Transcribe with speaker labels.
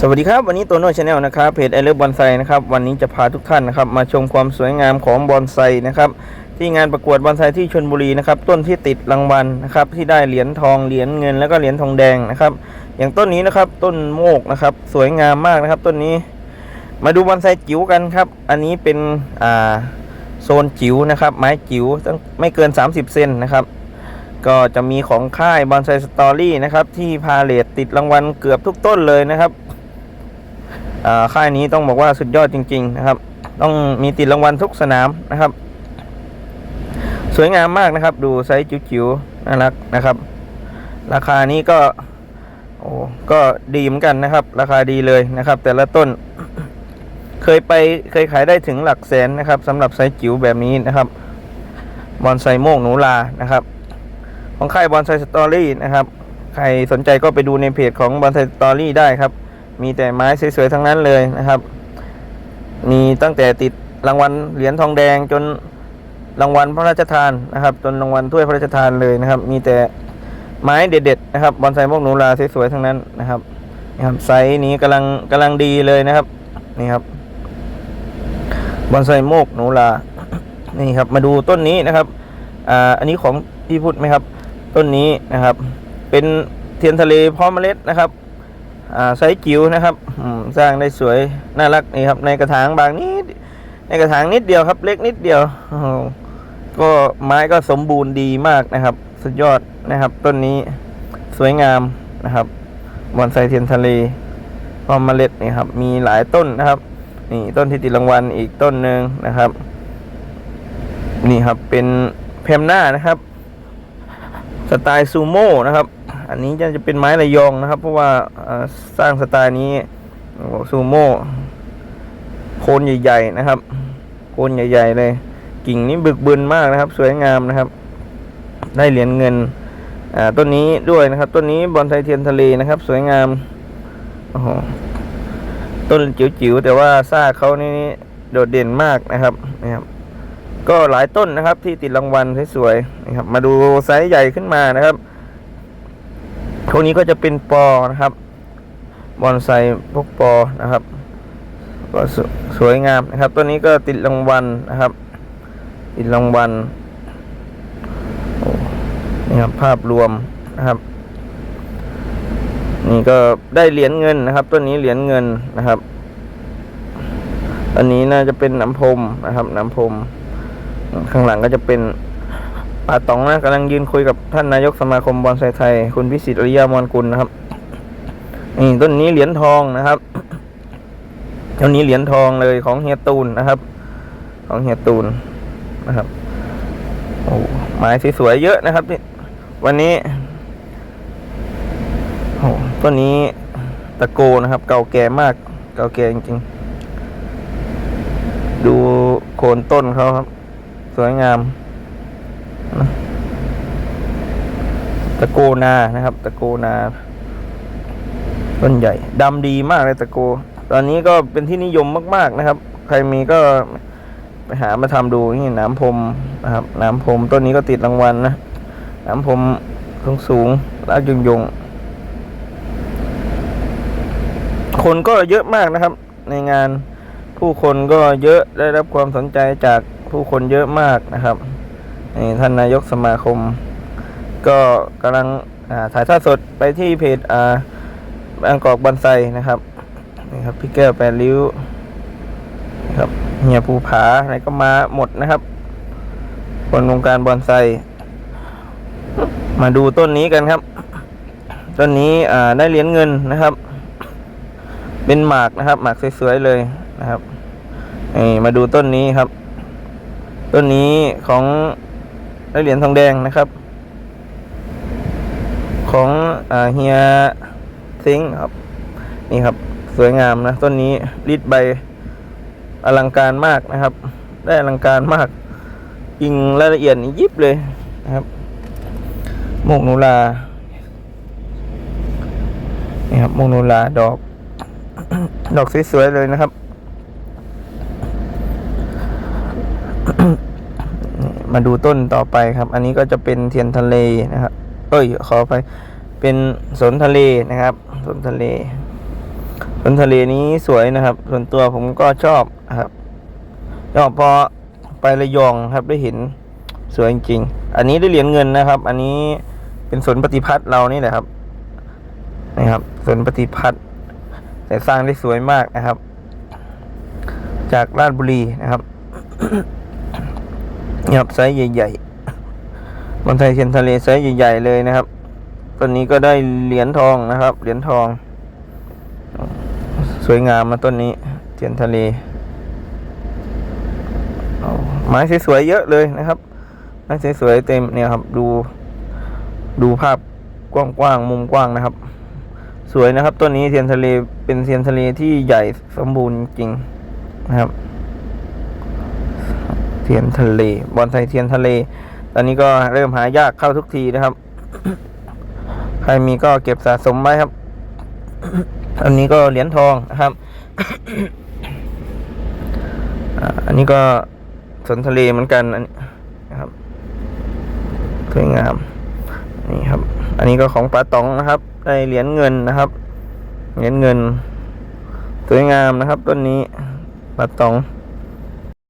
Speaker 1: สวัสดีครับ วันนี้ตัวโน้ตชาแนลนะครับเพจไอเลิฟบอนไซนะครับวันนี้จะพาทุกท่านนะครับมาชมความสวยงามของบอนไซนะครับที่งานประกวดบอนไซที่ชลบุรีนะครับต้นที่ติดรางวัลนะครับที่ได้เหรียญทองเหรียญเงินแล้วก็เหรียญทองแดงนะครับอย่างต้นนี้นะครับต้นโมกนะครับสวยงามมากนะครับต้นนี้ มาดูบอนไซจิ๋วกันครับ อันนี้เป็นอ่าโซนจิ๋วนะครับไม้จิ๋วตั้งไม่เกิน 30 เซนนะครับก็จะมีของค่ายบอนไซสตอรี่นะครับที่พาเลทติดรางวัลเกือบทุกต้นเลยนะครับ ค่ายนี้ต้องบอกว่าสุดยอดจริง ๆ นะครับ ต้องมีติดรางวัลทุกสนามนะครับ สวยงามมากนะครับ ดูไซส์จิ๋วๆน่ารักนะครับ ราคานี้ก็โอ้ก็ดีเหมือนกันนะครับ ราคาดีเลยนะครับ แต่ละต้น เคยไปเคยขายได้ถึงหลักแสนนะครับสำหรับไซส์จิ๋วแบบนี้นะครับบอนไซโมกหนูลานะครับ ของค่ายบอนไซสตอรี่นะครับ ใครสนใจก็ไปดูในเพจของบอนไซสตอรี่ได้ครับ มีแต่ไม้สวยๆทั้งนั้นเลยนะครับ มีตั้งแต่ติดรางวัลเหรียญทองแดงจนรางวัลพระราชทานนะครับ จนรางวัลถ้วยพระราชทานเลยนะครับ มีแต่ไม้เด็ดๆนะครับบอนไซพวกหนูลาสวยๆทั้งนั้นนะครับนี่ครับไซส์นี้กำลังกำลังดีเลยนะครับนี่ครับบอนไซโมกหนูลานี่ครับ มาดูต้นนี้นะครับอ่าอันนี้ของพี่พุทธไหมครับ ต้นนี้นะครับ เป็นเทียนทะเลพร้อมเมล็ดนะครับ ไซส์จิ๋วนะครับสร้างได้สวยน่ารักนี่ครับในกระถางบางนิดในกระถางนิดเดียวครับ เล็กนิดเดียวก็ไม้ก็สมบูรณ์ดีมากนะครับ สุดยอดนะครับ ต้นนี้สวยงามนะครับบอนไซเทียนทะเลพร้อมเมล็ดนี่ครับ มีหลายต้นนะครับ นี่ต้นที่ติดรางวัลอีกต้นหนึ่งนะครับ นี่ครับเป็นเพมหน้านะครับ สไตล์ซูโม่นะครับ อันนี้จะเป็นไม้ระยองนะครับ เพราะว่าสร้างสไตล์นี้โอ้โหซูโม่โคนใหญ่ ๆ นะครับ โคนใหญ่ ๆ เลย กิ่งนี้บึกบึนมากนะครับ สวยงามนะครับ ได้เหรียญเงินต้นนี้ด้วยนะครับต้นนี้บอนไทเทียนทะเลนะครับ สวยงามโอ้โหต้นจิ๋วๆแต่ว่าซากเขานี่โดดเด่นมากนะครับนะครับ ก็หลายต้นนะครับที่ติดรางวัลสวยๆนะครับ มาดูไซส์ใหญ่ขึ้นมานะครับ พวนี้ก็จะเป็นปอนะครับบอนไซพวกปอนะครับก็สสวยงามนะครับ ตัวนี้ก็ติดรางวัลนะครับ ติดรางวัลนี่ครับภาพรวมนะครับ นี่ก็ได้เหรียญเงินนะครับ ตัวนี้เหรียญเงินนะครับ อันนี้น่าจะเป็นน้ำพรมนะครับ น้ำพรมข้างหลังก็จะเป็น ป้าตองนะกำลังยืนคุยกับท่านนายกสมาคมบอลไทย คุณพิสิทธิ์อริยามอนกุลนะครับนี่ต้นนี้เหรียญทองนะครับต้นนี้เหรียญทองเลยของเฮียตูนนะครับ ของเฮียตูนนะครับโอ้ไม้สวยๆเยอะนะครับนี่วันนี้โอ้ต้นนี้ตะโกนะครับ เก่าแก่มาก เก่าแก่จริงๆดูโคนต้นเขาครับ สวยงาม ตะโกนานะครับ ตะโกนาต้นใหญ่ดำดีมากเลยตะโก ตอนนี้ก็เป็นที่นิยมมาก ๆนะครับ ใครมีก็ไปหามาทำดูนี่น้ำพรมนะครับ น้ำพรมต้นนี้ก็ติดรางวัลนะน้ำพรมสูงสูงๆลากยงยงคนก็เยอะมากนะครับ ในงานผู้คนก็เยอะได้รับความสนใจจากผู้คนเยอะมากนะครับ นี่ท่านนายกสมาคม ก็กำลังถ่ายทอดสดไปที่เพจอ่าบางกอกบอนไซนะครับนี่ครับพี่แก้วแปดริ้วครับเฮียภูผาอะไรก็มาหมดนะครับ คนวงการบอนไซ มาดูต้นนี้กันครับ ต้นนี้ได้เหรียญเงินนะครับ เป็นหมากนะครับ หมากสวยๆเลยนะครับนี่มาดูต้นนี้ครับ ต้นนี้ของ ได้เหรียญทองแดงนะครับ ของเฮียซิงครับ นี่ครับสวยงามนะ ต้นนี้ริดใบอลังการมากนะครับ ได้อลังการมากยิงรายละเอียดยิบเลยนะครับโมกนูลานี่ครับโมกนูลาดอก ดอกสวยๆเลยนะครับ มาดูต้นต่อไปครับ อันนี้ก็จะเป็นเทียนทะเลนะครับ เอ้ยขอไปเป็นสนทะเลนะครับสนทะเลบนทะเลนี้สวยนะครับ ส่วนตัวผมก็ชอบครับชอบพอไประยองครับได้เห็นสวยจริงๆ อันนี้ได้เหรียญเงินนะครับ อันนี้เป็นสนปฏิพัฒน์เรานี่แหละครับนะครับสนปฏิพัฒน์แต่สร้างได้สวยมากนะครับ จากราชบุรีนะครับ นี่ครับไซส์ใหญ่ๆบอนไทยเทียนทะเลไซส์ใหญ่ๆเลยนะครับ ตอนนี้ก็ได้เหรียญทองนะครับ เหรียญทอง สวยงามมาต้นนี้เทียนทะเลไม้สวยๆเยอะเลยนะครับไม้สวยๆเต็มเนี่ยครับ ดู ดูภาพกว้างๆมุมกว้างนะครับ สวยนะครับต้นนี้เทียนทะเลเป็นเทียนทะเลที่ใหญ่สมบูรณ์จริงนะครับ ทียนทะเล บอนไทยเทียนทะเล ตอนนี้ก็เริ่มหายากเข้าทุกทีนะครับ ใครมีก็เก็บสะสมไว้ครับ อันนี้ก็เหรียญทองนะครับ อันนี้ก็สนทะเลเหมือนกันอันนี้นะครับสวยงามนี่ครับ อันนี้ก็ของปลาตองนะครับ ได้เหรียญเงินนะครับ เหรียญเงิน สวยงามนะครับต้นนี้ปลาตอง